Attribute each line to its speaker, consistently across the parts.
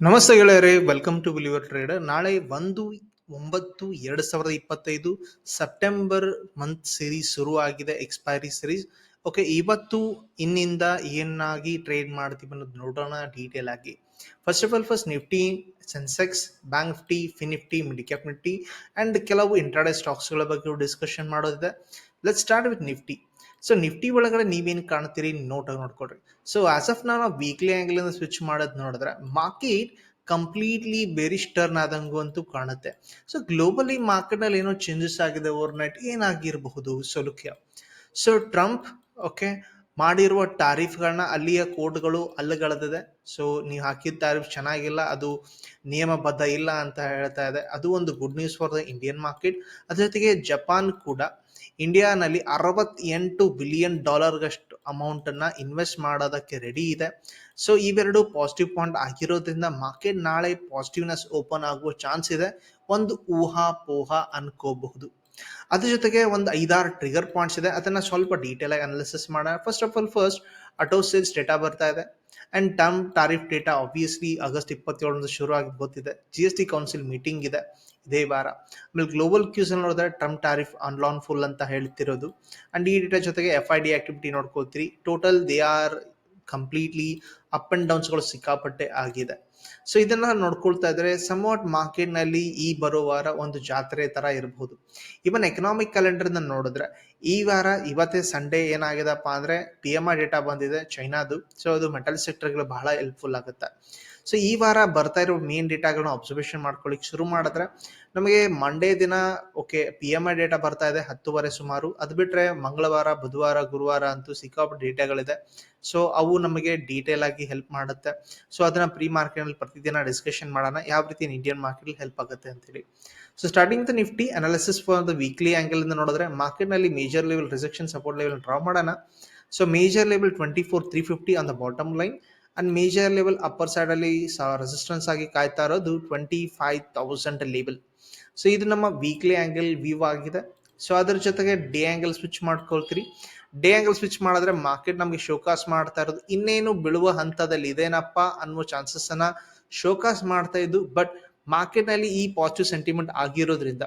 Speaker 1: ನಮಸ್ತೆ ಗೆಳೆಯರೇ welcome to believer trader ನಾಳೆ ಒಂದು ಒಂಬತ್ತು ಎರಡು ಸಾವಿರದ ಇಪ್ಪತ್ತೈದು ಸೆಪ್ಟೆಂಬರ್ ಮಂತ್ ಸಿರೀಸ್ ಶುರು ಆಗಿದೆ ಎಕ್ಸ್ಪೈರಿ ಸಿರೀಸ್ ಓಕೆ ಇವತ್ತು ಇನ್ನಿಂದ ಏನಾಗಿ ಟ್ರೇಡ್ ಮಾಡ್ತೀವಿ ಅನ್ನೋದು ನೋಡೋಣ ಡೀಟೇಲ್ ಆಗಿ. First of all first Nifty Sensex bank Nifty FinNifty midcap Nifty and ಕೆಲವು ಇಂಟ್ರಾಡೆ ಸ್ಟಾಕ್ಸ್ಗಳ ಬಗ್ಗೆ ಡಿಸ್ಕಷನ್ ಮಾಡೋದಿದೆ. Let start with Nifty so Nifty ಒಳಗಡೆ ನೀವೇನು ಕಾಣ್ತೀರಿ ನೋಟಾಗಿ ನೋಡ್ಕೊಡ್ರಿ ಸೊ ಆಸ್ ಆಫ್ ನಾವು ವೀಕ್ಲಿ ಆಂಗಲ್ ಅಂದ್ರೆ ಸ್ವಿಚ್ ಮಾಡೋದು ನೋಡಿದ್ರೆ ಮಾರ್ಕೆಟ್ ಕಂಪ್ಲೀಟ್ಲಿ ಬೇರಿಶ್ ಟರ್ನ್ ಆದಂಗು ಅಂತೂ ಕಾಣುತ್ತೆ. ಸೊ ಗ್ಲೋಬಲಿ ಮಾರ್ಕೆಟ್ನಲ್ಲಿ ಏನೋ ಚೇಂಜಸ್ ಆಗಿದೆ ಓವರ್ ನೈಟ್ ಏನಾಗಿರಬಹುದು? ಸೊಲುಕ್ಯ. ಸೊ ಟ್ರಂಪ್ ಓಕೆ ಮಾಡಿರುವ ಟಾರಿಫ್ಗಳನ್ನ ಅಲ್ಲಿಯ ಕೋರ್ಟ್ಗಳು ಅಲ್ಲಗಳೆದಿದೆ. ಸೊ ನೀವು ಹಾಕಿದ ಟಾರಿಫ್ ಚೆನ್ನಾಗಿಲ್ಲ, ಅದು ನಿಯಮಬದ್ಧ ಇಲ್ಲ ಅಂತ ಹೇಳ್ತಾ ಇದೆ. ಅದು ಒಂದು good news for the Indian market ಅದ್ರ ಜೊತೆಗೆ ಜಪಾನ್ ಕೂಡ ಇಂಡಿಯಾನಲ್ಲಿ ಅರವತ್ತೆಂಟು ಬಿಲಿಯನ್ ಡಾಲರ್ಗಷ್ಟು ಅಮೌಂಟ್ ಅನ್ನ ಇನ್ವೆಸ್ಟ್ ಮಾಡೋದಕ್ಕೆ ರೆಡಿ ಇದೆ. ಸೊ ಇವೆರಡು ಪಾಸಿಟಿವ್ ಪಾಯಿಂಟ್ ಆಗಿರೋದ್ರಿಂದ ಮಾರ್ಕೆಟ್ ನಾಳೆ ಪಾಸಿಟಿವ್ನೆಸ್ ಓಪನ್ ಆಗುವ ಚಾನ್ಸ್ ಇದೆ. ಒಂದು ಊಹಾ ಪೋಹ ಅನ್ಕೋಬಹುದು. ಅದ್ರ ಜೊತೆಗೆ ಒಂದು ಐದಾರು ಟ್ರಿಗರ್ ಪಾಯಿಂಟ್ಸ್ ಇದೆ. ಅದನ್ನ ಸ್ವಲ್ಪ ಡೀಟೇಲ್ ಆಗಿ ಅನಾಲಿಸಿಸ್ ಮಾಡೋಣ. First of all first auto sales data ಬರ್ತಾ ಇದೆ. And term tariff data obviously August ಇಪ್ಪತ್ತೇಳರಿಂದ ಶುರು ಆಗಿ ಗೊತ್ತಿದೆ. G S T council meeting ಇದೆ. ಇದೇ ವಾರ. ಆಮೇಲೆ ಗ್ಲೋಬಲ್ ಕ್ಯೂಸ್ ನೋಡಿದ್ರೆ ಟ್ರಂಪ್ ಟಾರಿಫ್ ಅನ್ಲಾನ್ ಫುಲ್ ಅಂತ ಹೇಳ್ತಿರೋದು. ಅಂಡ್ ಈ ಡೇಟಾ ಜೊತೆಗೆ F I D activity ನೋಡ್ಕೋತೀರಿ total they are completely up and ಡೌನ್ಸ್ಗಳು ಸಿಕ್ಕಾಪಟ್ಟೆ ಆಗಿದೆ. ಸೊ ಇದನ್ನ ನೋಡ್ಕೊಳ್ತಾ ಇದ್ರೆ ಸಮವಾಟ್ ಮಾರ್ಕೆಟ್ನಲ್ಲಿ ಈ ಬರೋ ವಾರ ಒಂದು ಜಾತ್ರೆ ತರ ಇರಬಹುದು ಇವನ್ ಎಕನಾಮಿಕ್ ಕ್ಯಾಲೆಂಡರ್ ನೋಡಿದ್ರೆ ಈ ವಾರ ಇವತ್ತೇ ಸಂಡೇ ಏನಾಗಿದೆಪ್ಪ ಅಂದ್ರೆ ಪಿ ಎಂ ಐ ಡೇಟಾ ಬಂದಿದೆ ಚೈನಾದು ಸೊ ಅದು ಮೆಟಲ್ ಸೆಕ್ಟರ್ಗಳು ಬಹಳ ಹೆಲ್ಪ್ಫುಲ್ ಆಗುತ್ತೆ. ಸೊ ಈ ವಾರ ಬರ್ತಾ ಇರೋ ಮೇನ್ ಡೇಟಾಗಳನ್ನ ಅಬ್ಸರ್ವೇಷನ್ ಮಾಡ್ಕೊಳ್ಳಿಕ್ ಶುರು ಮಾಡಿದ್ರೆ ನಮಗೆ ಮಂಡೇ ದಿನ okay P M I data ಬರ್ತಾ ಇದೆ ಹತ್ತುವರೆ ಸುಮಾರು. ಅದು ಬಿಟ್ಟರೆ ಮಂಗಳವಾರ, ಬುಧವಾರ, ಗುರುವಾರ ಅಂತೂ ಸಿಕ್ಕಾಪಟ್ಟೆ ಡೇಟಾಗಳಿದೆ ಸೊ ಅವು ನಮಗೆ ಡೀಟೇಲ್ ಆಗಿ ಹೆಲ್ಪ್ ಮಾಡುತ್ತೆ. ಸೊ ಅದನ್ನ ಪ್ರೀ ಮಾರ್ಕೆಟ್ನಲ್ಲಿ ಪ್ರತಿದಿನ ಡಿಸ್ಕಷನ್ ಮಾಡೋಣ. ಯಾವ ರೀತಿ ಇಂಡಿಯನ್ ಮಾರ್ಕೆಟ್ ಹೆಲ್ಪ್ ಆಗುತ್ತೆ ಅಂತೇಳಿ. So starting the Nifty analysis for the weekly angle ಇಂದ ನೋಡಿದ್ರೆ ಮಾರ್ಕೆಟ್ನಲ್ಲಿ major level recession support level draw ಮಾಡೋಣ. So major level twenty four three fifty on the bottom line and major level upper side ಅಲ್ಲಿ resistance ಆಗಿ ಕಾಯ್ತಾ ಇರೋದು twenty five thousand level so ಇದು ನಮ್ಮ ವೀಕ್ಲಿ ಆಂಗಲ್ ವ್ಯೂ ಆಗಿದೆ. So ಅದ್ರ ಜೊತೆಗೆ ಡೇ ಆಂಗಲ್ ಸ್ವಿಚ್ ಮಾಡ್ಕೊಳ್ತೀರಿ. ಡೇ ಆಂಗಲ್ ಸ್ವಿಚ್ ಮಾಡಿದ್ರೆ ಮಾರ್ಕೆಟ್ ನಮಗೆ ಶೋಕಾಸ್ ಮಾಡ್ತಾ ಇರೋದು. ಇನ್ನೇನು ಬೀಳುವ ಹಂತದಲ್ಲಿ ಇದೇನಪ್ಪ ಅನ್ನೋ ಚಾನ್ಸಸ್ ಅನ್ನ ಶೋಕಾಸ್ ಮಾಡ್ತಾ ಇದ್ದು ಬಟ್ ಮಾರ್ಕೆಟ್ನಲ್ಲಿ ಈ ಪಾಸಿಟಿವ್ ಸೆಂಟಿಮೆಂಟ್ ಆಗಿರೋದ್ರಿಂದ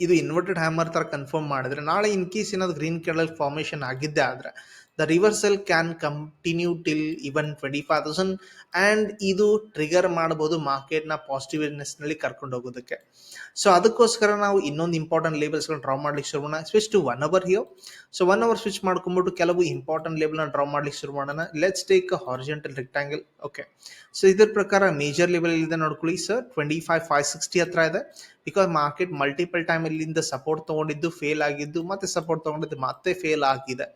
Speaker 1: ಇದು ಇನ್ವರ್ಟೆಡ್ ಹ್ಯಾಮರ್ ತರ ಕನ್ಫರ್ಮ್ ಮಾಡಿದ್ರೆ, ನಾಳೆ ಇನ್ ಕೇಸ್ ಏನಾದ್ರು ಗ್ರೀನ್ ಕಲರ್ ಫಾರ್ಮೇಶನ್ ಆಗಿದ್ದೆ ಆದ್ರೆ the reversal can continue till even twenty five thousand and ಇದು ಟ್ರಿಗರ್ ಮಾಡಬಹುದು ಮಾರ್ಕೆಟ್ನ ಪಾಸಿಟಿವ್ನೆಸ್ನಲ್ಲಿ ಕರ್ಕೊಂಡು ಹೋಗೋದಕ್ಕೆ. ಸೊ ಅದಕ್ಕೋಸ್ಕರ ನಾವು ಇನ್ನೊಂದು ಇಂಪಾರ್ಟೆಂಟ್ ಲೇಬಲ್ಸ್ ಡ್ರಾ ಮಾಡ್ಲಿಕ್ಕೆ ಶುರು ಮಾಡೋಣ. Switch to one hour ಹಿಯೋ so one hour switch ಮಾಡ್ಕೊಂಡ್ಬಿಟ್ಟು ಕೆಲವು ಇಂಪಾರ್ಟೆಂಟ್ ಲೇಬಲ್ನ ಡ್ರಾ ಮಾಡ್ಲಿಕ್ಕೆ ಶುರು ಮಾಡೋಣ. Let's take horizontal rectangle okay so ಇದ್ರ ಪ್ರಕಾರ ಮೇಜರ್ ಲೆವೆಲ್ ಇದೆ ನೋಡ್ಕೊಳ್ಳಿ sir twenty five five sixty ಹತ್ರ ಇದೆ. ಬಿಕಾಸ್ ಮಾರ್ಕೆಟ್ ಮಲ್ಟಿಪಲ್ ಟೈಮ್ ಇಲ್ಲಿಂದ ಸಪೋರ್ಟ್ ತಗೊಂಡಿದ್ದು ಫೇಲ್ ಆಗಿದ್ದು, ಮತ್ತೆ ಸಪೋರ್ಟ್ ತಗೊಂಡಿದ್ದು, ಮತ್ತೆ ಫೇಲ್ ಆಗಿದೆ.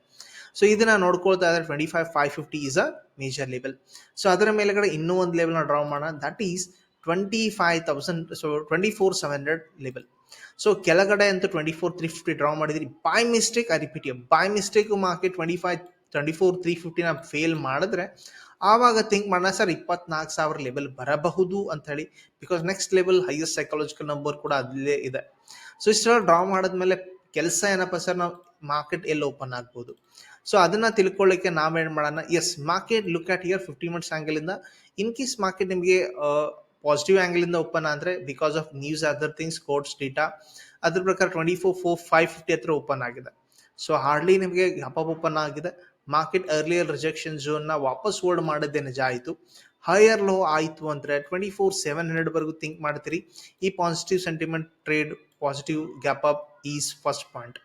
Speaker 1: ಸೊ ಇದನ್ನ ನೋಡ್ಕೊಳ್ತಾ ಇದ್ರೆ twenty five five fifty is a major level so ಅದರ ಮೇಲೆಗಡೆ ಇನ್ನೂ ಒಂದು ಲೆವೆಲ್ನ ಡ್ರಾ ಮಾಡೋಣ. That is twenty five thousand so twenty four seven hundred level so ಕೆಳಗಡೆ ಅಂತೂ twenty four three fifty draw ಮಾಡಿದ್ರಿ by mistake I repeat by mistake market twenty five twenty four three ಫಿಫ್ಟಿನ fail ಮಾಡಿದ್ರೆ, ಆವಾಗ think ಮಾಡೋಣ, sir, ಇಪ್ಪತ್ನಾಲ್ಕು ಸಾವಿರ level ಬರಬಹುದು ಅಂತ ಹೇಳಿ. Because next level highest psychological number ಕೂಡ ಅಲ್ಲೇ ಇದೆ. ಸೊ ಇಷ್ಟೆಲ್ಲ ಡ್ರಾ ಮಾಡಿದ್ಮೇಲೆ ಕೆಲಸ ಏನಪ್ಪ ಸರ್, ನಾವು ಮಾರ್ಕೆಟ್ ಎಲ್ಲಿ ಓಪನ್ ಆಗ್ಬೋದು? ಸೊ ಅದನ್ನ ತಿಳ್ಕೊಳ್ಳಿಕ್ಕೆ ನಾವೇನ್ ಮಾಡೋಣ? As market look at year fifty months ಇಂದ. ಇನ್ ಕೇಸ್ ಮಾರ್ಕೆಟ್ ನಿಮಗೆ ಪಾಸಿಟಿವ್ ಆಂಗಲ್ ಇಂದ ಓಪನ್ ಆದರೆ because of news other things courts data ಅದ್ರ ಪ್ರಕಾರ twenty four four five fifty ಹತ್ರ ಓಪನ್ ಆಗಿದೆ. ಸೊ ಹಾರ್ಡ್ಲಿ ನಿಮಗೆ ಹಪ್ ಓಪನ್ ಆಗಿದೆ. ಮಾರ್ಕೆಟ್ ಅರ್ಲಿಯರ್ ರಿಜೆಕ್ಷನ್ ಝೋನ್ನ ವಾಪಸ್ ಹೋಲ್ಡ್ ಮಾಡಿದ್ದೆ ನಿಜ ಆಯಿತು. ಹೈಯರ್ ಲೋ ಆಯಿತು ಅಂದ್ರೆ ಟ್ವೆಂಟಿ ಫೋರ್ ಸೆವೆನ್ ಹಂಡ್ರೆಡ್ ವರೆಗೂ ಥಿಂಕ್ ಮಾಡ್ತೀರಿ. ಈ positive sentiment trade positive gap up is first point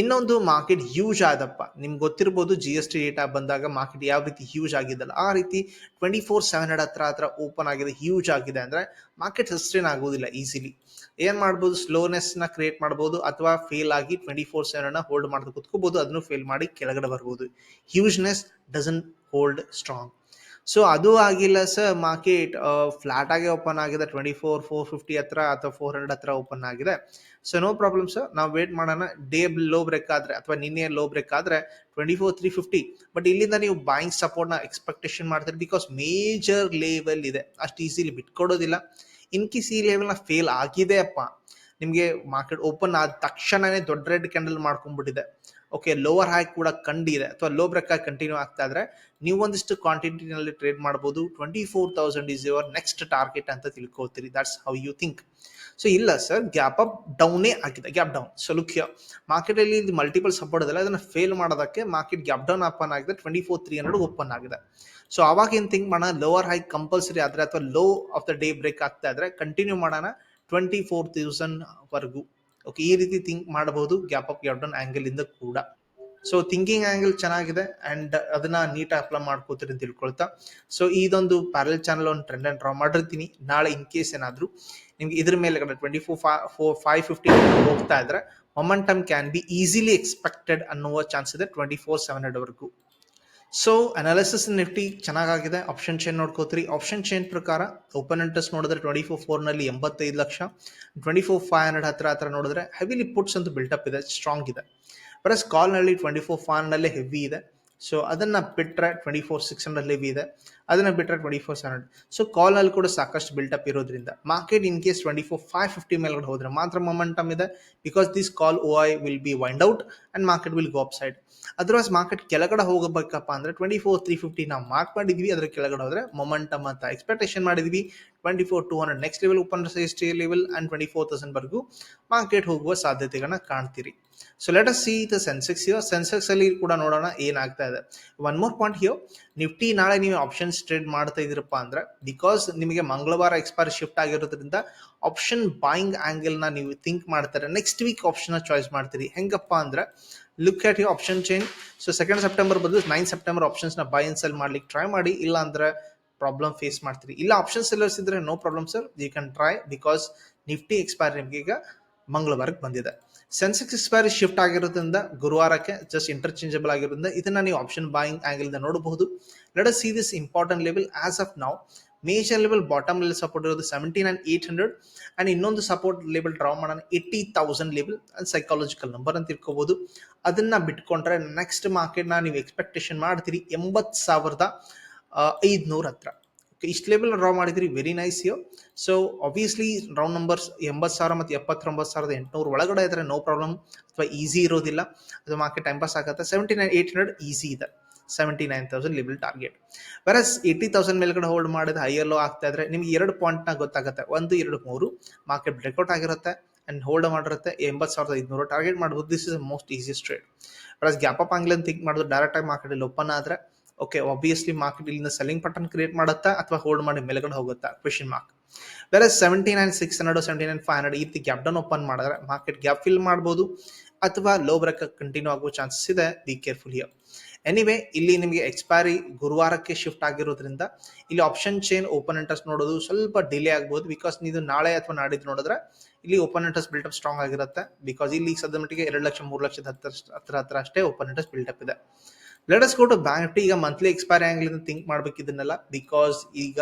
Speaker 1: ಇನ್ನೊಂದು ಮಾರ್ಕೆಟ್ ಹ್ಯೂಜ್ ಆದಪ್ಪ. ನಿಮ್ಗೆ ಗೊತ್ತಿರ್ಬೋದು ಜಿ ಎಸ್ ಟಿ ಡೇಟಾ ಬಂದಾಗ ಮಾರ್ಕೆಟ್ ಯಾವ ರೀತಿ ಹ್ಯೂಜ್ ಆಗಿದ್ದಲ್ಲ, ಆ ರೀತಿ ಟ್ವೆಂಟಿ ಫೋರ್ ಸೆವೆನ್ ಹಂಡ್ರೆಡ್ ಹತ್ರ ಹತ್ರ ಓಪನ್ ಆಗಿದೆ ಹ್ಯೂಜ್ ಆಗಿದೆ ಅಂದರೆ ಮಾರ್ಕೆಟ್ ಸಸ್ಟೈನ್ ಆಗೋದಿಲ್ಲ ಈಸಿಲಿ ಏನು ಮಾಡ್ಬೋದು? ಸ್ಲೋನೆಸ್ನ ಕ್ರಿಯೇಟ್ ಮಾಡ್ಬೋದು ಅಥವಾ ಫೇಲ್ ಆಗಿ ಟ್ವೆಂಟಿ ಫೋರ್ ಸೆವೆನ್ ಹೋಲ್ಡ್ ಮಾಡ್ತಾ ಕುತ್ಕೋಬೋದು, ಅದನ್ನು ಫೇಲ್ ಮಾಡಿ ಕೆಳಗಡೆ ಬರ್ಬೋದು. Hugeness doesn't hold strong so ಅದು ಆಗಿಲ್ಲ ಸರ್ ಮಾರ್ಕೆಟ್ ಫ್ಲಾಟ್ ಆಗಿ ಓಪನ್ ಆಗಿದೆ. ಟ್ವೆಂಟಿ ಫೋರ್ ಫೋರ್ ಫಿಫ್ಟಿ ಹತ್ರ ಅಥವಾ ಫೋರ್ ಹಂಡ್ರೆಡ್ ಹತ್ರ ಓಪನ್ ಆಗಿದೆ. ಸೊ ನೋ ಪ್ರಾಬ್ಲಮ್ ಸರ್ ನಾವು ವೇಟ್ ಮಾಡೋಣ. ಡೇ ಲೋ ಬ್ರೇಕ್ ಆದರೆ ಅಥವಾ ನಿನ್ನೆ ಲೋ ಬ್ರೇಕ್ ಆದರೆ twenty four three fifty but ಇಲ್ಲಿಂದ ನೀವು ಬಾಯಿಂಗ್ ಸಪೋರ್ಟ್ನ ಎಕ್ಸ್ಪೆಕ್ಟೇಷನ್ ಮಾಡ್ತೀರಿ ಬಿಕಾಸ್ ಮೇಜರ್ ಲೆವೆಲ್ ಇದೆ. ಅಷ್ಟು ಈಸಿಲಿ ಬಿಟ್ಕೊಡೋದಿಲ್ಲ. ಇನ್ ಕೇಸ್ ಈ ಲೆವೆಲ್ನ ಫೇಲ್ ಆಗಿದೆ ಅಪ್ಪ, ನಿಮಗೆ ಮಾರ್ಕೆಟ್ ಓಪನ್ ಆದ ತಕ್ಷಣನೇ ದೊಡ್ಡ ರೆಡ್ ಕ್ಯಾಂಡಲ್ ಮಾಡ್ಕೊಂಡ್ಬಿಟ್ಟಿದೆ. ಓಕೆ ಲೋವರ್ ಹೈ ಕೂಡ ಕಂಡಿದೆ. ಅಥವಾ ಲೋ ಬ್ರೇಕ್ ಆಗಿ ಕಂಟಿನ್ಯೂ ಆಗ್ತಾ ಇದ್ರೆ ನೀವು ಒಂದಿಷ್ಟು ಕ್ವಾಂಟಿಟಿನಲ್ಲಿ ಟ್ರೇಡ್ ಮಾಡಬಹುದು twenty four thousand is your next target ಅಂತ ತಿಳ್ಕೊಳ್ತೀರಿ. That's how you think so ಇಲ್ಲ ಸರ್ ಗ್ಯಾಪ್ ಅಪ್ ಡೌನೇ ಆಗಿದೆ. ಗ್ಯಾಪ್ ಡೌನ್ ಸೊ ಮಾರ್ಕೆಟ್ ಅಲ್ಲಿ ಇದು ಮಲ್ಟಿಪಲ್ ಸಪೋರ್ಟ್ ಅದಲ್ಲ, ಅದನ್ನ ಫೇಲ್ ಮಾಡೋದಕ್ಕೆ ಮಾರ್ಕೆಟ್ ಗ್ಯಾಪ್ ಡೌನ್ ಓಪನ್ ಆಗಿದೆ. Twenty four three hundred open ಆಗಿದೆ. ಸೊ ಅವಾಗ ಏನ್ ಥಿಂಕ್ ಮಾಡೋಣ? ಲೋವರ್ ಹೈ ಕಂಪಲ್ಸರಿ ಆದ್ರೆ ಅಥವಾ low of the day break ಆಗ್ತಾ ಇದ್ರೆ ಕಂಟಿನ್ಯೂ ಮಾಡೋಣ ಟ್ವೆಂಟಿ ಫೋರ್ ತೌಸಂಡ್ ವರೆಗೂ. ಓಕೆ ಈ ರೀತಿ ಥಿಂಕ್ ಮಾಡಬಹುದು. Gap up gap down angle ಇಂದ ಕೂಡ. ಸೊ ಥಿಂಕಿಂಗ್ ಆ್ಯಂಗಲ್ ಚೆನ್ನಾಗಿದೆ ಆ್ಯಂಡ್ ಅದನ್ನ ನೀಟಾಗಿ ಅಪ್ಲೈ ಮಾಡ್ಕೋತೀರಿ ಅಂತ ತಿಳ್ಕೊಳ್ತಾ. ಸೊ ಇದೊಂದು ಪ್ಯಾರಲ್ ಚಾನಲ್ ಒಂದು ಟ್ರೆಂಡ್ ಡ್ರಾ ಮಾಡಿರ್ತೀನಿ. ನಾಳೆ ಇನ್ ಕೇಸ್ ಏನಾದರೂ ನಿಮ್ಗೆ ಇದ್ರ ಮೇಲೆ twenty four four five fifty ಹೋಗ್ತಾ ಇದ್ರೆ momentum can be easily expected ಅನ್ನುವ ಚಾನ್ಸ್ ಇದೆ ಟ್ವೆಂಟಿ ಫೋರ್ ಸೆವೆನ್ ಹಂಡ್ರೆಡ್ವರೆಗೂ ಸೊ ಅನಾಲಿಸಿಸ್ ನಿಫ್ಟಿ ಚೆನ್ನಾಗಿದೆ ಆಪ್ಷನ್ ಚೇನ್ ನೋಡ್ಕೋತೀರಿ. ಆಪ್ಷನ್ ಚೇನ್ ಪ್ರಕಾರ ಓಪನ್ ಇಂಟ್ರೆಸ್ಟ್ ನೋಡಿದ್ರೆ ಟ್ವೆಂಟಿ ಫೋರ್ ಫೋರ್ನಲ್ಲಿ ಎಂಬತ್ತೈದು lakh. Twenty four five hundred ಹತ್ರ ಹತ್ರ ನೋಡಿದ್ರೆ ಹೆವಿಲಿ ಪುಟ್ಸ್ ಅಂತ ಬಿಲ್ಟಪ್ ಇದೆ. ಸ್ಟ್ರಾಂಗ್ ಇದೆ. ಪ್ಲಸ್ ಕಾಲ್ನಲ್ಲಿ ಟ್ವೆಂಟಿ ಫೋರ್ ಫೈವ್ ನಲ್ಲೇ ಹೆವಿ ಇದೆ. ಸೊ ಅದನ್ನ ಬಿಟ್ರೆ ಟ್ವೆಂಟಿ ಫೋರ್ ಸಿಕ್ಸ್ ಹಂಡ್ರೆಡ್ ಲೆವಿ ಇದೆ. ಅದನ್ನ ಬಿಟ್ಟರೆ twenty four seven hundred so ಕಾಲ್ನಲ್ಲಿ ಕೂಡ ಸಾಕಷ್ಟು ಬಿಲ್ಟಪ್ ಇರೋದ್ರಿಂದ market in case twenty four five fifty ಮೇಲ್ಗಡೆ ಹೋದರೆ ಮಾತ್ರ ಮೊಮೆಂಟಮ್ ಇದೆ. Because this call O I will be wind out and market will go upside otherwise market ಕೆಳಗಡೆ ಹೋಗಬೇಕಪ್ಪ ಅಂದ್ರೆ ಟ್ವೆಂಟಿ ಫೋರ್ ತ್ರೀ ಫಿಫ್ಟಿ ನಾವು ಮಾರ್ಕ್ ಮಾಡಿದ್ವಿ. ಅದ್ರ ಕೆಳಗಡೆ ಹೋದರೆ ಮೊಮೆಂಟಮ್ ಅಂತ ಎಕ್ಸ್ಪೆಕ್ಟೇಷನ್ ಮಾಡಿದ್ವಿ. Twenty four two hundred next level open level and twenty four thousand ವರೆಗೂ ಮಾರ್ಕೆಟ್ ಹೋಗುವ ಸಾಧ್ಯತೆಗಳನ್ನ ಕಾಣ್ತೀರಿ. So let us see the Sensex ಇವ ಸೆನ್ಸೆಕ್ಸ್ ಅಲ್ಲಿ ಕೂಡ ನೋಡೋಣ ಏನಾಗ್ತಾ ಇದೆ. One more point here Nifty ನಾಳೆ ನೀವು ಆಪ್ಷನ್ಸ್ ಟ್ರೇಡ್ ಮಾಡ್ತಾ ಇದ್ದೀರಪ್ಪ ಅಂದ್ರೆ ಬಿಕಾಸ್ ನಿಮಗೆ ಮಂಗಳವಾರ ಎಕ್ಸ್ಪೈರ್ ಶಿಫ್ಟ್ ಆಗಿರೋದ್ರಿಂದ ಆಪ್ಷನ್ ಬಾಯಿಂಗ್ ಆಂಗಲ್ನ ನೀವು ಥಿಂಕ್ ಮಾಡ್ತಾರೆ. ನೆಕ್ಸ್ಟ್ ವೀಕ್ ಆಪ್ಷನ್ ಚಾಯ್ಸ್ ಮಾಡ್ತೀರಿ. ಹೆಂಗಪ್ಪ ಅಂದ್ರೆ look at you option change so second September ಬಂದು ನೈನ್ ಸೆಪ್ಟೆಂಬರ್ ಆಪ್ಷನ್ಸ್ನ ಬೈ ಅಂಡ್ ಸೆಲ್ ಮಾಡ್ಲಿಕ್ಕೆ ಟ್ರೈ ಮಾಡಿ. ಇಲ್ಲ ಅಂದ್ರೆ ಪ್ರಾಬ್ಲಮ್ ಫೇಸ್ ಮಾಡ್ತೀರಿ. ಇಲ್ಲ ಆಪ್ಷನ್ ಸೆಲ್ಲರ್ಸ್ ಇದ್ರೆ no problem sir you can try because Nifty expire ನಿಮ್ಗೆ ಈಗ ಮಂಗಳವಾರಕ್ಕೆ ಬಂದಿದೆ. ಸೆನ್ಸೆಕ್ಸ್ ಎಕ್ಸ್ಪೈರಿ ಶಿಫ್ಟ್ ಆಗಿರೋದ್ರಿಂದ ಗುರುವಾರಕ್ಕೆ ಜಸ್ಟ್ ಇಂಟರ್ಚೇಂಜಬಲ್ ಆಗಿರೋದ್ರಿಂದ ಇದನ್ನ ನೀವು ಆಪ್ಷನ್ ಬಾಯಿಂಗ್ ಆಂಗಲ್ ಇಂದ ನೋಡಬಹುದು. Let see this important level as of now major level bottom level support ಇರೋದು seventy nine eight hundred and ಇನ್ನೊಂದು ಸಪೋರ್ಟ್ ಲೆವೆಲ್ ಡ್ರಾ ಮಾಡೋಣ eighty thousand level and psychological number ಅಂತ ತಿಳ್ಕೊಬಹುದು ಅದನ್ನ ಬಿಟ್ಕೊಂಡ್ರೆ ನೆಕ್ಸ್ಟ್ ಮಾರ್ಕೆಟ್ನ ನೀವು expectation ಮಾಡ್ತೀರಿ ಎಂಬತ್ತು ಸಾವಿರದ ಐದುನೂರ ಹತ್ರ. ಇಷ್ಟು ಲೆವೆಲ್ ಡ್ರಾ ಮಾಡಿದ್ರಿ very nice you so obviously round numbers ಎಂಬತ್ತು ಸಾವಿರ ಮತ್ತು ಎಪ್ಪತ್ತೊಂಬತ್ತು ಸಾವಿರದ ಎಂಟುನೂರು ಒಳಗಡೆ ಇದ್ದರೆ ನೋ ಪ್ರಾಬ್ಲಮ್ ಅಥವಾ ಈಸಿ ಇರೋದಿಲ್ಲ. ಅದು ಮಾರ್ಕೆಟ್ ಟೈಮ್ ಪಾಸ್ ಆಗುತ್ತೆ. Seventy nine eight hundred easy ಇದೆ. ಸೆವೆಂಟಿ ನೈನ್ ತೌಸಂಡ್ ಲಿಬಲ್ ಟಾರ್ಗೆಟ್ ವೆರಸ್ ಏಯ್ಟಿ ತೌಸಂಡ್ ಮೇಲ್ಗಡೆ ಹೋಲ್ಡ್ ಮಾಡಿದ ಹೈಯರ್ ಲೋ ಆಗ್ತಾ ಇದ್ರೆ ನಿಮ್ಗೆ ಎರಡು ಪಾಯಿಂಟ್ನ ಗೊತ್ತಾಗುತ್ತೆ. ಒಂದು, ಎರಡು, ಮೂರು ಮಾರ್ಕೆಟ್ ಬ್ರೇಕ್ಔಟ್ ಆಗಿರುತ್ತೆ ಅಂಡ್ ಹೋಲ್ಡ್ ಮಾಡಿರುತ್ತೆ. ಎಂಬತ್ತು ಸಾವಿರದ ಐದುನೂರು ಟಾರ್ಗೆಟ್ ಮಾಡ್ಬೋದು. This is most easiest trade versus gap up ಆಂಗ್ಲನ್ think ಮಾಡೋದು ಡೈರೆಕ್ಟಾಗಿ ಮಾರ್ಕೆಟಲ್ಲಿ ಓಪನ್ ಆದ್ರೆ ಓಕೆ ಆಬ್ವಿಯಸ್ಲಿ ಮಾರ್ಕೆಟ್ ಇಲ್ಲಿಂದ ಸೆಲ್ಲಿಂಗ್ ಪಟನ್ ಕ್ರಿಯೇಟ್ ಮಾಡುತ್ತಾ ಅಥವಾ ಹೋಲ್ಡ್ ಮಾಡಿ ಮೇಲ್ಗಡೆ ಹೋಗುತ್ತಾ? ಕ್ವೆಶನ್ ಮಾರ್ಕ್ ಬೇರೆ seventy nine six hundred seventy nine five hundred ಈ ಗ್ಯಾಪ್ ಡೌನ್ ಓಪನ್ ಮಾಡಿದ್ರೆ ಮಾರ್ಕೆಟ್ ಗ್ಯಾಪ್ ಫಿಲ್ ಮಾಡ್ಬೋದು ಅಥವಾ ಲೋ ಬ್ರೇಕ್ ಕಂಟಿನ್ಯೂ ಆಗುವ ಚಾನ್ಸಸ್ ಇದೆ. ಬಿ ಕೇರ್ಫುಲ್ ಹಿಯರ್ ಎನಿವೆ ಇಲ್ಲಿ ನಿಮಗೆ ಎಕ್ಸ್ಪೈರಿ ಗುರುವಾರಕ್ಕೆ ಶಿಫ್ಟ್ ಆಗಿರೋದ್ರಿಂದ ಇಲ್ಲಿ ಆಪ್ಷನ್ ಚೇನ್ ಓಪನ್ ಇಂಟ್ರೆಸ್ಟ್ ನೋಡೋದು ಸ್ವಲ್ಪ ಡಿಲೇ ಆಗ್ಬೋದು ಬಿಕಾಸ್ ನೀವು ನಾಳೆ ಅಥವಾ ನಾಡಿದ್ದು ನೋಡಿದ್ರೆ ಇಲ್ಲಿ ಓಪನ್ ಇಂಟ್ರೆಸ್ಟ್ ಬಿಲ್ಟಪ್ ಸ್ಟ್ರಾಂಗ್ ಆಗಿರುತ್ತೆ. ಬಿಕಾಸ್ ಇಲ್ಲಿ ಸದ್ಯ ಮಟ್ಟಿಗೆ ಎರಡು ಲಕ್ಷ, ಮೂರು ಲಕ್ಷದ ಹತ್ತಿರ ಹತ್ರ ಹತ್ರ ಅಷ್ಟೇ ಓಪನ್ ಇಂಟ್ರೆಸ್ಟ್ ಬಿಲ್ಟಪ್ ಇದೆ. Let's go to bank Nifty ಈಗ ಮಂತ್ಲಿ ಎಕ್ಸ್ಪೈರಿ ಅಂತ ಥಿಂಕ್ ಮಾಡ್ಬೇಕು ಇದನ್ನೆಲ್ಲ. ಬಿಕಾಸ್ ಈಗ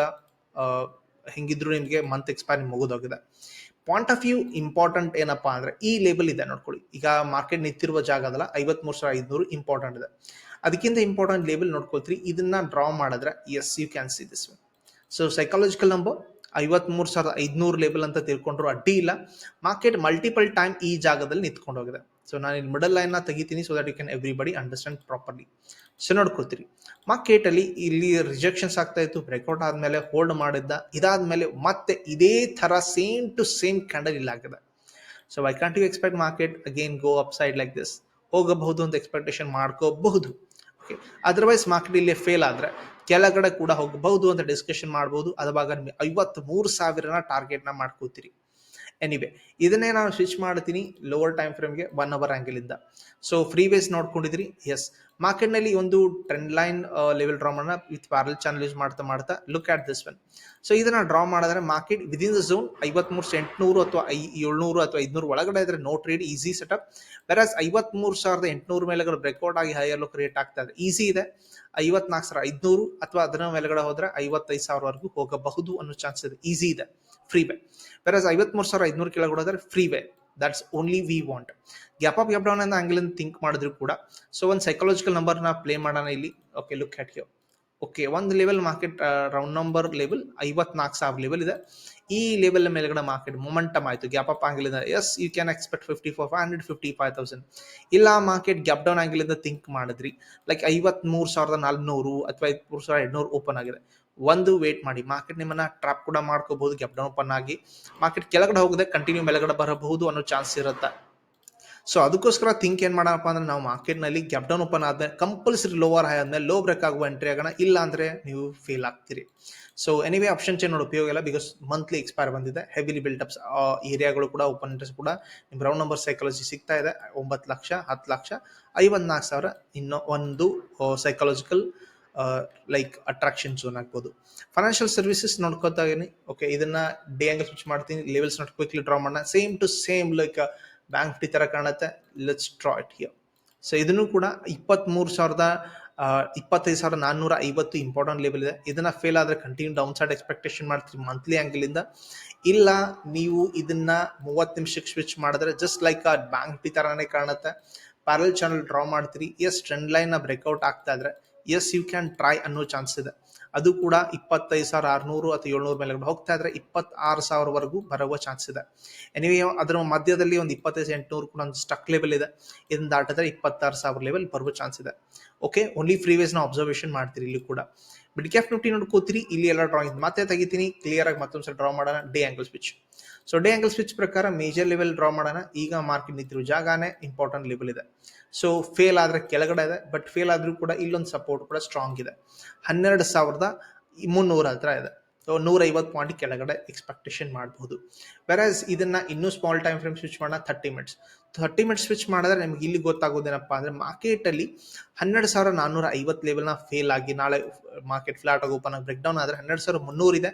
Speaker 1: ಹೆಂಗಿದ್ರು ನಿಮಗೆ ಮಂತ್ ಎಕ್ಸ್ಪೈರಿ ಮುಗಿದೋಗಿದೆ. ಪಾಯಿಂಟ್ ಆಫ್ ವ್ಯೂ ಇಂಪಾರ್ಟೆಂಟ್ ಏನಪ್ಪಾ ಅಂದ್ರೆ, ಈ ಲೇಬಲ್ ಇದೆ ನೋಡ್ಕೊಳ್ಳಿ. ಈಗ ಮಾರ್ಕೆಟ್ ನಿಂತಿರುವ ಜಾಗದಲ್ಲ ಐವತ್ಮೂರು ಸಾವಿರ ಐದುನೂರು ಇಂಪಾರ್ಟೆಂಟ್ ಇದೆ. ಅದಕ್ಕಿಂತ ಇಂಪಾರ್ಟೆಂಟ್ ಲೇಬಲ್ ನೋಡ್ಕೊಳ್ತೀರಿ. ಇದನ್ನ ಡ್ರಾ ಮಾಡಿದ್ರೆ as you can see this so psychological number ಐವತ್ಮೂರು ಸಾವಿರದ ಐದುನೂರು ಲೇಬಲ್ ಅಂತ ತಿಳ್ಕೊಂಡ್ರು ಅಡ್ಡಿ ಇಲ್ಲ. ಮಾರ್ಕೆಟ್ ಮಲ್ಟಿಪಲ್ ಟೈಮ್ ಈ ಜಾಗದಲ್ಲಿ ನಿಂತ್ಕೊಂಡು ಹೋಗಿದೆ ಸೊ ನಾನು ಇಲ್ಲಿ ಮಿಡಲ್ ಲೈನ್ನ ತೆಗಿತೀನಿ so that you can everybody understand properly so ನೋಡ್ಕೊಳ್ತೀರಿ. Market ಅಲ್ಲಿ ಇಲ್ಲಿ ರಿಜೆಕ್ಷನ್ಸ್ ಆಗ್ತಾ ಇತ್ತು. ಬ್ರೇಕ್ಔಟ್ ಆದ್ಮೇಲೆ ಹೋಲ್ಡ್ ಮಾಡಿದ್ದ. ಇದಾದ್ಮೇಲೆ ಮತ್ತೆ ಇದೇ ಥರ ಸೇಮ್ ಟು ಸೇಮ್ ಕ್ಯಾಂಡಲ್ ಇಲ್ಲ ಆಗಿದೆ so I can't you expect market again go upside like this ಹೋಗಬಹುದು ಅಂತ ಎಕ್ಸ್ಪೆಕ್ಟೇಷನ್ ಮಾಡ್ಕೋಬಹುದು. ಓಕೆ ಅದರ್ವೈಸ್ ಮಾರ್ಕೆಟ್ ಇಲ್ಲಿ ಫೇಲ್ ಆದ್ರೆ ಕೆಳಗಡೆ ಕೂಡ ಹೋಗಬಹುದು ಅಂತ ಡಿಸ್ಕಷನ್ ಮಾಡಬಹುದು ಅದಾಗ ಐವತ್ ಮೂರು ಸಾವಿರನ ಟಾರ್ಗೆಟ್ನ ಮಾಡ್ಕೋತೀರಿ ಎನಿವೆ ಇದನ್ನೇ ನಾನು ಸ್ವಿಚ್ ಮಾಡ್ತೀನಿ ಲೋವರ್ ಟೈಮ್ ಫ್ರೇಮ್ಗೆ ಒನ್ ಅವರ್ ಆಂಗಲ್ ಇಂದ. ಸೊ ಫ್ರೀ ವೇಸ್ ನೋಡ್ಕೊಂಡಿದ್ರಿ ಎಸ್ ಮಾರ್ಕೆಟ್ನಲ್ಲಿ ಒಂದು ಟ್ರೆಂಡ್ ಲೈನ್ ಲೆವೆಲ್ ಡ್ರಾ ಮಾಡೋಣ ವಿತ್ ಪ್ಯಾರಲ್ ಚಾನಲ್ ಯೂಸ್ ಮಾಡ್ತಾ ಮಾಡ್ತಾ look at this one so ಇದನ್ನ ಡ್ರಾ ಮಾಡಿದ್ರೆ ಮಾರ್ಕೆಟ್ ವಿದಿನ್ ದ ಝೋನ್ ಐವತ್ಮೂರು ಎಂಟುನೂರು ಅಥವಾ ಐ, ಏಳ್ನೂರು ಅಥವಾ ಐದ್ನೂರು ಒಳಗಡೆ ಇದ್ರೆ no trade easy setup versus ಐವತ್ಮೂರು ಸಾವಿರದ ಎಂಟುನೂರು ಮೇಲೆಗಡೆ ಬ್ರೇಕ್ಔಟ್ ಆಗಿ ಹೈಯರ್ ಕ್ರಿಯೇಟ್ ಆಗ್ತಾ ಇದೆ. ಈಸಿ ಇದೆ. ಐವತ್ನಾಲ್ಕು ಸಾವಿರ ಐದ್ನೂರು ಅಥವಾ ಅದರ ಮೇಲೆಗಡೆ ಹೋದ್ರೆ ಐವತ್ತೈದು ಸಾವಿರವರೆಗೂ ಹೋಗಬಹುದು ಅನ್ನೋ ಚಾನ್ಸ್ ಇದೆ. ಈಸಿ ಇದೆ. ಫ್ರೀ ಬೇ ವೆರಾಸ್ ಐವತ್ಮೂರು ಸಾವಿರ ಐದ್ನೂರು ಕೆಳಗಡೆ ಹೋದ್ರೆ three way that's only we want gap up gap down ಅಂತ ಆಂಗಲಿಂದ ಥಿಂಕ್ ಮಾಡಿದ್ರು ಕೂಡ ಸೊ ಒಂದು ಸೈಕಾಲಜಿಕಲ್ ನಂಬರ್ನ ಪ್ಲೇ ಮಾಡೋಣ ಇಲ್ಲಿ okay look at you okay ಒಂದು level market round number level ಐವತ್ನಾಲ್ಕು ಸಾವಿರ ಲೆವೆಲ್ ಇದೆ ಈ ಲೆವೆಲ್ ಮೇಲ್ಗಡೆ ಮಾರ್ಕೆಟ್ ಮೊಮೆಂಟಮ್ ಆಯಿತು gap up ಆಂಗಲಿಂದ as you can expect fifty four five hundred fifty five thousand ಇಲ್ಲ ಮಾರ್ಕೆಟ್ ಗ್ಯಾಪ್ ಡೌನ್ ಆಂಗಲಿಂದ ಥಿಂಕ್ ಮಾಡಿದ್ರಿ ಲೈಕ್ ಐವತ್ಮೂರು ಸಾವಿರದ ನಾಲ್ಕುನೂರು ಅಥವಾ ಐವತ್ಮೂರು ಸಾವಿರದ ಎಂಟುನೂರು ಓಪನ್ ಆಗಿದೆ ಒಂದು ವೇಟ್ ಮಾಡಿ ಮಾರ್ಕೆಟ್ ನಿಮ್ಮನ್ನ ಟ್ರಾಪ್ ಕೂಡ ಮಾಡ್ಕೋಬಹುದು ಗ್ಯಾಪ್ ಡೌನ್ ಓಪನ್ ಆಗಿ. ಮಾರ್ಕೆಟ್ ಕೆಳಗಡೆ ಹೋಗದೆ ಕಂಟಿನ್ಯೂ ಮೇಲ್ಗಡೆ ಬರಬಹುದು ಅನ್ನೋ ಚಾನ್ಸ್ ಇರುತ್ತೆ. ಸೊ ಅದಕ್ಕೋಸ್ಕರ ಥಿಂಕ್ ಏನ್ ಮಾಡೋಣಪ್ಪ ಅಂದ್ರೆ ನಾವು ಮಾರ್ಕೆಟ್ನಲ್ಲಿ ಗ್ಯಾಪ್ ಡೌನ್ ಓಪನ್ ಆದ್ರೆ ಕಂಪಲ್ಸರಿ ಲೋವರ್ ಹೈ ಆದ್ಮೇಲೆ ಲೋ ಬ್ರೇಕ್ ಆಗುವ ಎಂಟ್ರಿ ಆಗೋಣ, ಇಲ್ಲ ಅಂದ್ರೆ ನೀವು ಫೇಲ್ ಆಗ್ತೀರಿ. ಸೊ ಎನಿವೇ ಆಪ್ಷನ್ ಚೇನ್ ನೋಡಿ ಉಪಯೋಗ ಇಲ್ಲ ಬಿಕಾಸ್ ಮಂತ್ಲಿ ಎಕ್ಸ್ಪೈರ್ ಬಂದಿದೆ. ಹೆವಿಲಿ ಬಿಲ್ಟಪ್ಸ್ ಏರಿಯಾಗಳು ಕೂಡ ಓಪನ್ ಇಂಟ್ರೆಸ್ಟ್ ಕೂಡ ನಿಮ್ಮ ರೌಂಡ್ ನಂಬರ್ ಸೈಕಾಲಜಿ ಸಿಗ್ತಾ ಇದೆ. ಒಂಬತ್ತು ಲಕ್ಷ, ಹತ್ತು ಲಕ್ಷ, ಐವತ್ನಾಲ್ಕು ಸಾವಿರ ಇನ್ನೂ ಒಂದು ಸೈಕಾಲಜಿಕಲ್ ಲೈಕ್ ಅಟ್ರಾಕ್ಷನ್ ಝೋನ್ ಆಗ್ಬೋದು. ಫೈನಾನ್ಷಿಯಲ್ ಸರ್ವಿಸಸ್ ನೋಡ್ಕೋತಾಗೇನೆ ಓಕೆ ಇದನ್ನ ಡೇ ಅಂಗಲ್ ಸ್ವಿಚ್ ಮಾಡ್ತೀನಿ ಲೆವೆಲ್ಸ್ ನೋಡಿ ಕ್ವಿಕ್ಲಿ ಡ್ರಾ ಮಾಡೋಣ. Same to same like bank Nifty ತರ ಕಾಣುತ್ತೆ. Let's draw it here so ಇದನ್ನು ಕೂಡ ಇಪ್ಪತ್ತ್ಮೂರು ಸಾವಿರದ ಇಪ್ಪತ್ತೈದು ಸಾವಿರದ ನಾನ್ನೂರ ಐವತ್ತು ಇಂಪಾರ್ಟೆಂಟ್ ಲೆವೆಲ್ ಇದೆ. ಇದನ್ನ ಫೇಲ್ ಆದರೆ ಕಂಟಿನ್ಯೂ ಡೌನ್ ಸೈಡ್ ಎಕ್ಸ್ಪೆಕ್ಟೇಷನ್ ಮಾಡ್ತೀರಿ ಮಂತ್ಲಿ ಇಂದ. ಇಲ್ಲ, ನೀವು ಇದನ್ನ ಮೂವತ್ತು ನಿಮಿಷಕ್ಕೆ ಸ್ವಿಚ್ ಮಾಡಿದ್ರೆ ಜಸ್ಟ್ ಲೈಕ್ ಆ ಬ್ಯಾಂಕ್ ನಿಫ್ಟಿ ತರಾನೇ ಕಾಣುತ್ತೆ. ಪ್ಯಾರಲ್ ಚಾನಲ್ ಡ್ರಾ ಮಾಡ್ತೀರಿ. ಎಸ್ ಟ್ರೆಂಡ್ ಲೈನ್ ಬ್ರೇಕ್ಔಟ್ ಆಗ್ತಾ ಇದ್ರೆ ಎಸ್ ಯು ಕ್ಯಾನ್ ಟ್ರೈ ಅನ್ನೋ ಚಾನ್ಸ್ ಇದೆ. ಅದು ಕೂಡ ಇಪ್ಪತ್ತೈದು ಸಾವಿರ ಆರುನೂರು ಅಥವಾ ಏಳ್ನೂರು ಮೇಲೆ ಹೋಗ್ತಾ ಇದ್ರೆ ಇಪ್ಪತ್ತಾರು ಸಾವಿರವರೆಗೂ ಬರುವ ಚಾನ್ಸ್ ಇದೆ. ಎನಿವೆ ಅದರ ಮಧ್ಯದಲ್ಲಿ ಒಂದು ಇಪ್ಪತ್ತೈದು ಎಂಟುನೂರು ಕೂಡ ಒಂದು ಸ್ಟಕ್ ಲೆವೆಲ್ ಇದೆ. ಇದನ್ನ ದಾಟಿದ್ರೆ ಇಪ್ಪತ್ತಾರು ಸಾವಿರ ಲೆವೆಲ್ ಬರುವ ಚಾನ್ಸ್ ಇದೆ. ಓಕೆ ಓನ್ಲಿ ಫ್ರೀ ವೇಸ್ನ ಅಬ್ಸರ್ವೇಷನ್ ಮಾಡ್ತೀರಿ ಇಲ್ಲಿ ಕೂಡ. ಬಿಡ್ ಕ್ಯಾಫ್ ನಿಫ್ಟಿ ನೋಡ್ಕೋತೀರಿ ಇಲ್ಲಿ ಎಲ್ಲ ಡ್ರಾಯಿಂಗ್ ಮತ್ತೆ ತೆಗಿತೀನಿ ಕ್ಲಿಯರ್ ಆಗಿ ಮತ್ತೊಂದ್ಸಲ ಡ್ರಾ ಮಾಡೋಣ day angle switch so day angle switch ಪ್ರಕಾರ ಮೇಜರ್ ಲೆವೆಲ್ ಡ್ರಾ ಮಾಡೋಣ. ಈಗ ಮಾರ್ಕೆಟ್ ನಿಂತಿರೋ ಜಾಗನೇ ಇಂಪಾರ್ಟೆಂಟ್ ಲೆವೆಲ್ ಇದೆ. ಸೊ ಫೇಲ್ ಆದ್ರೆ ಕೆಳಗಡೆ ಇದೆ ಬಟ್ ಫೇಲ್ ಆದ್ರೂ ಕೂಡ ಇಲ್ಲೊಂದು ಸಪೋರ್ಟ್ ಕೂಡ ಸ್ಟ್ರಾಂಗ್ ಇದೆ. ಹನ್ನೆರಡು ಸಾವಿರದ ಮುನ್ನೂರ ಹತ್ರ ಇದೆ. ಸೊ ನೂರ ಐವತ್ತು ಪಾಯಿಂಟ್ ಕೆಳಗಡೆ ಎಕ್ಸ್ಪೆಕ್ಟೇಷನ್ ಮಾಡಬಹುದು ವೆರಾಸ್ ಇದನ್ನ ಇನ್ನೂ ಸ್ಮಾಲ್ ಟೈಮ್ ಫ್ರೇಮ್ ಸ್ವಿಚ್ ಮಾಡೋಣ thirty minutes thirty minutes switch ಮಾಡಿದ್ರೆ ನಿಮ್ಗೆ ಇಲ್ಲಿ ಗೊತ್ತಾಗೋದೇನಪ್ಪ ಅಂದ್ರೆ ಮಾರ್ಕೆಟ್ ಅಲ್ಲಿ ಹನ್ನೆರಡು ಸಾವಿರ ನಾನ್ನೂರ ಐವತ್ತು ಲೆವೆಲ್ನ ಫೇಲ್ ಆಗಿ ನಾಳೆ ಮಾರ್ಕೆಟ್ ಫ್ಲಾಟ್ ಆಗಿ ಓಪನ್ ಆಗಿ ಬ್ರೇಕ್ ಡೌನ್ ಆದ್ರೆ ಹನ್ನೆರಡು ಸಾವಿರ ಮುನ್ನೂರು ಇದೆ.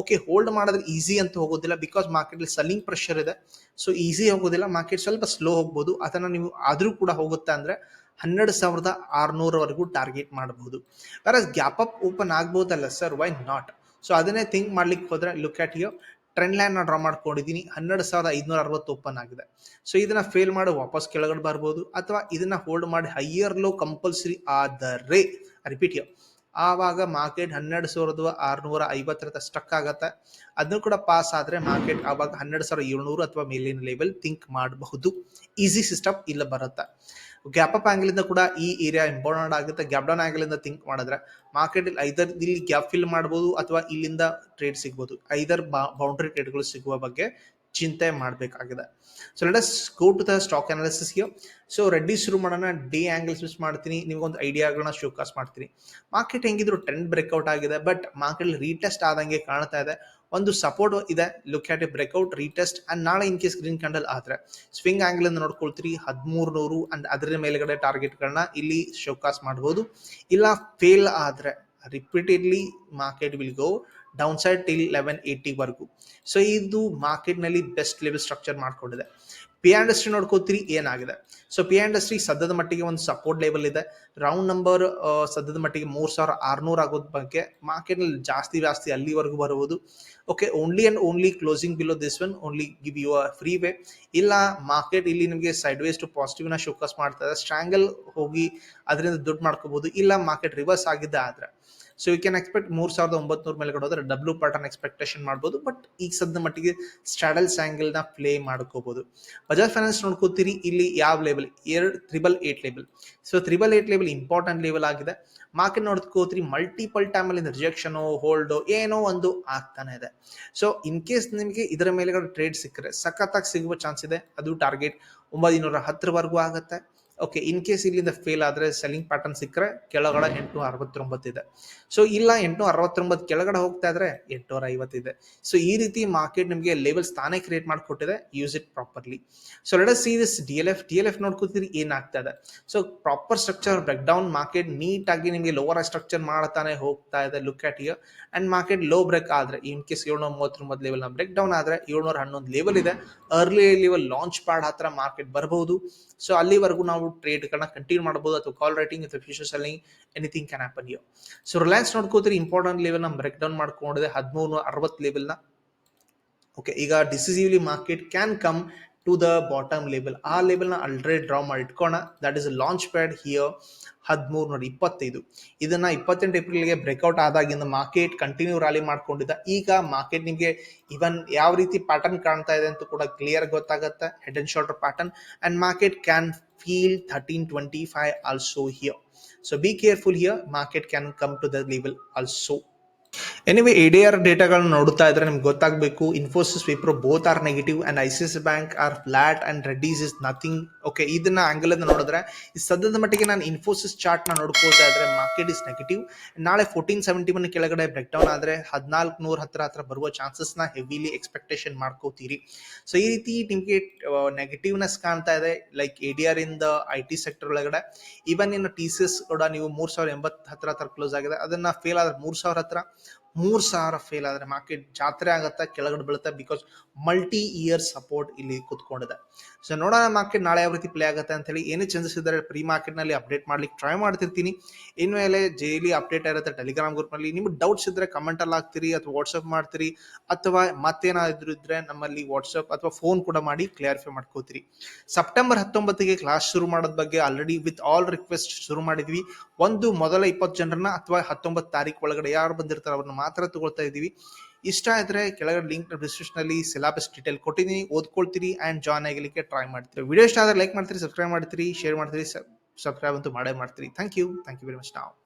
Speaker 1: ಓಕೆ ಹೋಲ್ಡ್ ಮಾಡಿದ್ರೆ ಈಸಿ ಅಂತ ಹೋಗೋದಿಲ್ಲ ಬಿಕಾಸ್ ಮಾರ್ಕೆಟ್ ಅಲ್ಲಿ ಸೆಲ್ಲಿಂಗ್ ಪ್ರೆಷರ್ ಇದೆ. ಸೊ ಈಸಿ ಹೋಗೋದಿಲ್ಲ ಮಾರ್ಕೆಟ್ ಸ್ವಲ್ಪ ಸ್ಲೋ ಹೋಗ್ಬೋದು. ಅದನ್ನ ನೀವು ಆದ್ರೂ ಕೂಡ ಹೋಗುತ್ತೆ ಅಂದ್ರೆ ಹನ್ನೆರಡು ಸಾವಿರದ ಆರುನೂರವರೆಗೂ ಟಾರ್ಗೆಟ್ ಮಾಡಬಹುದು ವೆರಸ್ ಗ್ಯಾಪ್ ಅಪ್ ಓಪನ್ ಆಗ್ಬೋದಲ್ಲ ಸರ್ ವೈ ನಾಟ್ ಸೊ ಅದನ್ನೇ ಥಿಂಕ್ ಮಾಡ್ಲಿಕ್ಕೆ ಹೋದ್ರೆ look at you trend line draw ಮಾಡ್ಕೊಂಡಿದ್ದೀನಿ ಹನ್ನೆರಡು ಸಾವಿರದ ಐದುನೂರ ಅರವತ್ತು ಓಪನ್ ಆಗಿದೆ. ಸೊ ಇದನ್ನ ಫೇಲ್ ಮಾಡಿ ವಾಪಸ್ ಕೆಳಗಡೆ ಬರ್ಬೋದು. ಅಥವಾ ಇದನ್ನ ಹೋಲ್ಡ್ ಮಾಡಿ ಹೈಯರ್ ಲೋ ಕಂಪಲ್ಸರಿ ಆದರೆ ರಿಪೀಟ್ ಯೋ ಆವಾಗ ಮಾರ್ಕೆಟ್ ಹನ್ನೆರಡು ಸಾವಿರದ ಆರುನೂರ ಐವತ್ತರ ಸ್ಟಕ್ ಆಗುತ್ತೆ. ಅದನ್ನು ಕೂಡ ಪಾಸ್ ಆದರೆ ಮಾರ್ಕೆಟ್ ಆವಾಗ ಹನ್ನೆರಡು ಸಾವಿರದ ಏಳ್ನೂರು ಅಥವಾ ಮೇಲಿನ ಲೆವೆಲ್ ಥಿಂಕ್ ಮಾಡಬಹುದು. ಈಸಿ ಸಿಸ್ಟಮ್ ಇಲ್ಲ ಬರುತ್ತೆ. ಗ್ಯಾಪ್ ಅಪ್ ಆಂಗಲ್ ಇಂದ ಕೂಡ ಈ ಏರಿಯಾ ಇಂಪಾರ್ಟೆಂಟ್ ಆಗುತ್ತೆ. ಗ್ಯಾಪ್ ಡೌನ್ ಆಂಗಲ್ ಇಂದ ಥಿಂಕ್ ಮಾಡಿದ್ರೆ ಮಾರ್ಕೆಟ್ ಐದರ್ ಇಲ್ಲಿ ಗ್ಯಾಪ್ ಫಿಲ್ ಮಾಡಬಹುದು ಅಥವಾ ಇಲ್ಲಿಂದ ಟ್ರೇಡ್ ಸಿಗಬಹುದು ಐದರ್ ಬೌಂಡ್ರಿ ಟ್ರೇಡ್ಗಳು ಸಿಗುವ ಬಗ್ಗೆ ಚಿಂತೆ ಮಾಡಬೇಕಾಗಿದೆ. So let us go to the stock analysis here so ready ಶುರು ಮಾಡೋಣ ಡೇ ಆ್ಯಂಗಲ್ಸ್ ಮಿಸ್ ಮಾಡ್ತೀನಿ. ನಿಮ್ಗೊಂದು ಐಡಿಯಾಗಳನ್ನ ಶೋಕಾಸ್ ಮಾಡ್ತೀನಿ. ಮಾರ್ಕೆಟ್ ಹೆಂಗಿದ್ರು ಟ್ರೆಂಡ್ ಬ್ರೇಕ್ಔಟ್ ಆಗಿದೆ ಬಟ್ ಮಾರ್ಕೆಟ್ ರೀಟೆಸ್ಟ್ ಆದಂಗೆ ಕಾಣ್ತಾ ಇದೆ. ಒಂದು ಸಪೋರ್ಟ್ ಇದೆ. Look at a breakout retest and ನಾಳೆ ಇನ್ ಕೇಸ್ ಗ್ರೀನ್ ಕ್ಯಾಂಡಲ್ ಆದರೆ. ಸ್ವಿಂಗ್ ಆಂಗಲ್ ಇಂದ ನೋಡ್ಕೊಳ್ತೀರಿ ಹದಿಮೂರು ನೂರು ಅಂಡ್ ಅದರ ಮೇಲ್ಗಡೆ ಟಾರ್ಗೆಟ್ಗಳನ್ನ ಇಲ್ಲಿ ಶೋಕಾಸ್ ಮಾಡಬಹುದು ಇಲ್ಲ ಫೇಲ್ ಆದ್ರೆ repeatedly market will go downside till eleven ಏಯ್ಟಿವರೆಗೂ so ಇದು ಮಾರ್ಕೆಟ್ನಲ್ಲಿ ಬೆಸ್ಟ್ ಲೆವೆಲ್ ಸ್ಟ್ರಕ್ಚರ್ ಮಾಡ್ಕೊಂಡಿದೆ. ಪಿ ಇಂಡಸ್ಟ್ರಿ ನೋಡ್ಕೋತೀರಿ ಏನಾಗಿದೆ? ಸೊ ಪಿ ಇಂಡಸ್ಟ್ರಿ ಸದ್ಯದ ಮಟ್ಟಿಗೆ ಒಂದು ಸಪೋರ್ಟ್ ಲೆವೆಲ್ ಇದೆ. ರೌಂಡ್ ನಂಬರ್ ಸದ್ಯದ ಮಟ್ಟಿಗೆ ಮೂರು ಸಾವಿರ ಆರುನೂರು ಆಗೋದ್ ಬಗ್ಗೆ ಮಾರ್ಕೆಟ್ನಲ್ಲಿ ಜಾಸ್ತಿ ಜಾಸ್ತಿ ಅಲ್ಲಿವರೆಗೂ ಬರುವುದು okay only and only closing below this one only give you a three way ಇಲ್ಲ ಮಾರ್ಕೆಟ್ ಇಲ್ಲಿ ನಿಮಗೆ ಸೈಡ್ ವೇಸ್ ಟು ಪಾಸಿಟಿವ್ನ ಶೋಕಸ್ ಮಾಡ್ತಾ ಇದೆ. ಸ್ಟ್ರಾಂಗಲ್ ಹೋಗಿ ಅದರಿಂದ ದುಡ್ಡು ಮಾಡ್ಕೋಬಹುದು. ಇಲ್ಲ ಮಾರ್ಕೆಟ್ ರಿವರ್ಸ್ ಆಗಿದ್ದ ಆದ್ರೆ. ಸೊ ಯು ಕ್ಯಾನ್ ಎಕ್ಸ್ಪೆಕ್ಟ್ ಮೂರ್ ಸಾವಿರದ ಒಂಬತ್ನೂರ ಮೇಲೆ ಹೋದ್ರೆ ಡಬ್ಲ್ಯೂ ಪ್ಯಾಟರ್ನ್ ಎಕ್ಸ್ಪೆಕ್ಟೇಷನ್ ಮಾಡ್ಬೋದು. ಬಟ್ ಈಗ ಸದ್ದ ಮಟ್ಟಿಗೆ ಸ್ಟ್ರಾಡಲ್ಸ್ ಸ್ಯಾಂಗಲ್ನ ಪ್ಲೇ ಮಾಡ್ಕೋಬಹುದು ಬಜಾಜ್ ಫೈನಾನ್ಸ್ ನೋಡ್ಕೋತೀರಿ, ಇಲ್ಲಿ ಯಾವ ಲೆವೆಲ್ ಎರಡು triple eight level so triple eight level important level ಆಗಿದೆ. ಮಾರ್ಕೆಟ್ ನೋಡ್ಕೋತೀರಿ ಮಲ್ಟಿಪಲ್ ಟೈಮ್ ಅಲ್ಲಿ ರಿಜೆಕ್ಷನ್ ಹೋಲ್ಡ್ ಏನೋ ಒಂದು ಆಗ್ತಾನೆ ಇದೆ. ಸೊ ಇನ್ ಕೇಸ್ ನಿಮಗೆ ಇದರ ಮೇಲೆ ಟ್ರೇಡ್ ಸಿಕ್ಕರೆ, ಸಖತ್ತಾಗಿ ಸಿಗುವ ಚಾನ್ಸ್ ಇದೆ. ಅದು ಟಾರ್ಗೆಟ್ ಒಂಬೈನೂರ ಹತ್ತರವರೆಗೂ ಆಗುತ್ತೆ. ಓಕೆ ಇನ್ ಕೇಸ್ ಇಲ್ಲಿಂದ ಫೇಲ್ ಆದ್ರೆ ಸೆಲ್ಲಿಂಗ್ ಪ್ಯಾಟರ್ನ್ ಸಿಕ್ಕರೆ ಕೆಳಗಡೆ ಎಂಟುನೂರ ಅರವತ್ತೊಂಬತ್ತು ಇದೆ. ಸೊ ಇಲ್ಲ ಎಂಟು ಅರವತ್ತೊಂಬತ್ತು ಕೆಳಗಡೆ ಹೋಗ್ತಾ ಇದ್ರೆ ಎಂಟುನೂರ ಐವತ್ತಿದೆ ಸೊ ಈ ರೀತಿ ಮಾರ್ಕೆಟ್ ನಿಮಗೆ ಲೆವೆಲ್ಸ್ ತಾನೇ ಕ್ರಿಯೇಟ್ ಮಾಡಿಕೊಟ್ಟಿದೆ use it properly so let see this D L F D L F ನೋಡ್ಕೋತೀರಿ, ಏನಾಗ್ತಾ ಇದೆ? So proper structure break down market neat ಆಗಿ ನಿಮಗೆ ಲೋವರ್ ಸ್ಟ್ರಕ್ಚರ್ ಮಾಡ್ತಾನೆ ಹೋಗ್ತಾ ಇದೆ look at here and market low break ಆದ್ರೆ ಇನ್ ಕೇಸ್ ಏಳ್ನೂರ ಮೂವತ್ತೊಂಬತ್ತು ಲೆವೆಲ್ ಬ್ರೇಕ್ ಡೌನ್ ಆದ್ರೆ ಏಳ್ನೂರ ಹನ್ನೊಂದು ಲೆವೆಲ್ ಇದೆ. ಅರ್ಲಿ ಲೆವೆಲ್ ಲಾಂಚ್ ಪ್ಯಾಡ್ ಹತ್ರ ಮಾರ್ಕೆಟ್ ಬರಬಹುದು ಸೊ ಅಲ್ಲಿವರೆಗೂ ನಾವು ಟ್ರೇಡ್ ಗಳನ್ನ ಕಂಟಿನ್ಯೂ ಮಾಡಬಹುದು ಅಥವಾ ಕಾಲ್ ರೈಟಿಂಗ್ ಅಥವಾ future selling anything can happen you so Reliance ನೋಡ್ಕೋತೀರಿ important ಲೆವೆಲ್ನ ಬ್ರೇಕ್ ಡೌನ್ ಮಾಡ್ಕೊಂಡಿದೆ ಹದಿಮೂರು, ಅರವತ್ತು ನ ಓಕೆ ಈಗ decisively market can come to the bottom level ಆ ಲೇಬಲ್ನ ಆಲ್ರೆಡಿ ಡ್ರಾ ಮಾಡಿ ಇಟ್ಕೋಣ that is launch pad here ಹದಿಮೂರು ನೋಡಿ, ಇಪ್ಪತ್ತೈದು. ಇದನ್ನ ಇಪ್ಪತ್ತೆಂಟು ಏಪ್ರಿಲ್ಗೆ ಬ್ರೇಕ್ಔಟ್ ಆದಾಗಿಂದ ಮಾರ್ಕೆಟ್ ಕಂಟಿನ್ಯೂ ರ್ಯಾಲಿ ಮಾಡ್ಕೊಂಡಿದ್ದ. ಈಗ ಮಾರ್ಕೆಟ್ ನಿಮಗೆ ಇವನ್ ಯಾವ ರೀತಿ ಪ್ಯಾಟರ್ನ್ ಕಾಣ್ತಾ ಇದೆ ಅಂತ ಕೂಡ ಕ್ಲಿಯರ್ ಗೊತ್ತಾಗುತ್ತೆ. Head and shoulder pattern and market can field 1325 also here. So be careful here. Market can come to the level also. Anyway A D R ಡೇಟಾಗಳನ್ನ ನೋಡ್ತಾ ಇದ್ರೆ ನಿಮ್ಗೆ ಗೊತ್ತಾಗಬೇಕು Infosys Wipro both are negative and I C bank are flat and Reddy's is nothing okay ಇದನ್ನ angle ನೋಡಿದ್ರೆ ಸದ್ಯದ ಮಟ್ಟಿಗೆ ನಾನು ಇನ್ಫೋಸಿಸ್ ಚಾರ್ಟ್ನ ನೋಡ್ಕೋತಾ ಇದ್ರೆ ಮಾರ್ಕೆಟ್ ಇಸ್ ನೆಗೆಟಿವ್ ನಾಳೆ ಫೋರ್ಟೀನ್ ಸೆವೆಂಟಿ ಒನ್ ಕೆಳಗಡೆ ಬ್ರೇಕ್ ಡೌನ್ ಆದ್ರೆ ಹದಿನಾಲ್ಕು ನೂರ ಹತ್ರ ಹತ್ರ ಬರುವ ಚಾನ್ಸಸ್ನ ಹೆವಿಲಿ ಎಕ್ಸ್ಪೆಕ್ಟೇಷನ್ ಮಾಡ್ಕೋತೀರಿ. ಸೊ ಈ ರೀತಿ ನಿಮಗೆ ನೆಗೆಟಿವ್ನೆಸ್ ಕಾಣ್ತಾ ಇದೆ ಲೈಕ್ ಎ ಡಿ ಆರ್ ಇಂದ ಐ ಟಿ ಸೆಕ್ಟರ್ ಒಳಗಡೆ. ಇವನ್ ಇನ್ನು ಟಿ ಸಿ ಎಸ್ ಕೂಡ ನೀವು ಮೂರ್ ಸಾವಿರ ಎಂಬತ್ತು ಹತ್ರ ಹತ್ರ ಕ್ಲೋಸ್ ಆಗಿದೆ. ಅದನ್ನ ಫೇಲ್ ಆದ್ರೆ ಮೂರ್ ಸಾವಿರ ಹತ್ರ ಮೂರ್ ಸಾವಿರ ಫೇಲ್ ಆದ್ರೆ ಮಾರ್ಕೆಟ್ ಜಾತ್ರೆ ಆಗುತ್ತಾ, ಕೆಳಗಡೆ ಬೀಳುತ್ತೆ ಬಿಕಾಸ್ ಮಲ್ಟಿ ಇಯರ್ ಸಪೋರ್ಟ್ ಇಲ್ಲಿ ಕುತ್ಕೊಂಡಿದೆ. ಸೊ ನೋಡೋಣ ಮಾರ್ಕೆಟ್ ನಾಳೆ ಯಾವ ರೀತಿ ಪ್ಲೇ ಆಗುತ್ತೆ ಅಂತ ಹೇಳಿ. ಏನೇ ಚೇಂಜಸ್ ಇದ್ದಾರೆ ಪ್ರೀ ಮಾರ್ಕೆಟ್ನಲ್ಲಿ ಅಪ್ಡೇಟ್ ಮಾಡ್ಲಿಕ್ಕೆ ಟ್ರೈ ಮಾಡ್ತಿರ್ತೀನಿ. ಇನ್ಮೇಲೆ ಡೈಲಿ ಅಪ್ಡೇಟ್ ಇರುತ್ತೆ ಟೆಲಿಗ್ರಾಮ್ ಗ್ರೂಪ್ನಲ್ಲಿ. ನಿಮ್ಗೆ ಡೌಟ್ಸ್ ಇದ್ರೆ ಕಮೆಂಟ್ ಅಲ್ಲಿ ಹಾಕ್ತೀರಿ ಅಥವಾ ವಾಟ್ಸ್ಆಪ್ ಮಾಡ್ತೀರಿ ಅಥವಾ ಮತ್ತೇನಾದ್ರು ಇದ್ರೆ ನಮ್ಮಲ್ಲಿ ವಾಟ್ಸ್ಆಪ್ ಅಥವಾ ಫೋನ್ ಕೂಡ ಮಾಡಿ ಕ್ಲಾರಿಫೈ ಮಾಡ್ಕೋತೀರಿ. ಸೆಪ್ಟೆಂಬರ್ ಹತ್ತೊಂಬತ್ತಿಗೆ ಕ್ಲಾಸ್ ಶುರು ಮಾಡೋದ್ ಬಗ್ಗೆ ಆಲ್ರೆಡಿ ವಿತ್ ಆಲ್ ರಿಕ್ವೆಸ್ಟ್ ಶುರು ಮಾಡಿದ್ವಿ. ಒಂದು ಮೊದಲ ಇಪ್ಪತ್ತು ಜನರನ್ನ ಅಥವಾ ಹತ್ತೊಂಬತ್ತು ತಾರೀಕು ಒಳಗಡೆ ಯಾರು ಬಂದಿರ್ತಾರೆ ಅವ್ರನ್ನ ಮಾತ್ರ ತಗೊಳ್ತಾ ಇದ್ದೀವಿ. ಇಷ್ಟ ಇದ್ರೆ ಕೆಳಗಡೆ ಲಿಂಕ್ ಡಿಸ್ಕ್ರಿಪ್ಷನಲ್ಲಿ ಸಿಲಾಬಸ್ ಡೀಟೇಲ್ ಕೊಟ್ಟಿದ್ದೀನಿ, ಓದ್ಕೊಳ್ತೀರಿ ಅಂಡ್ ಜಾಯ್ನ್ ಆಗಲಿಕ್ಕೆ ಟ್ರೈ ಮಾಡ್ತೀರಿ. ವಿಡಿಯೋ ಇಷ್ಟ ಆದರೆ ಲೈಕ್ ಮಾಡ್ತೀರಿ ಸಬ್ಸ್ಕ್ರೈಬ್ ಮಾಡ್ತೀರಿ ಶೇರ್ ಮಾಡ್ತೀರಿ ಸಬ್ಸ್ಕ್ರೈಬ್ ಅಂತೂ ಮಾಡೇ ಮಾಡ್ತೀರಿ. Thank you thank you very much ನಾವು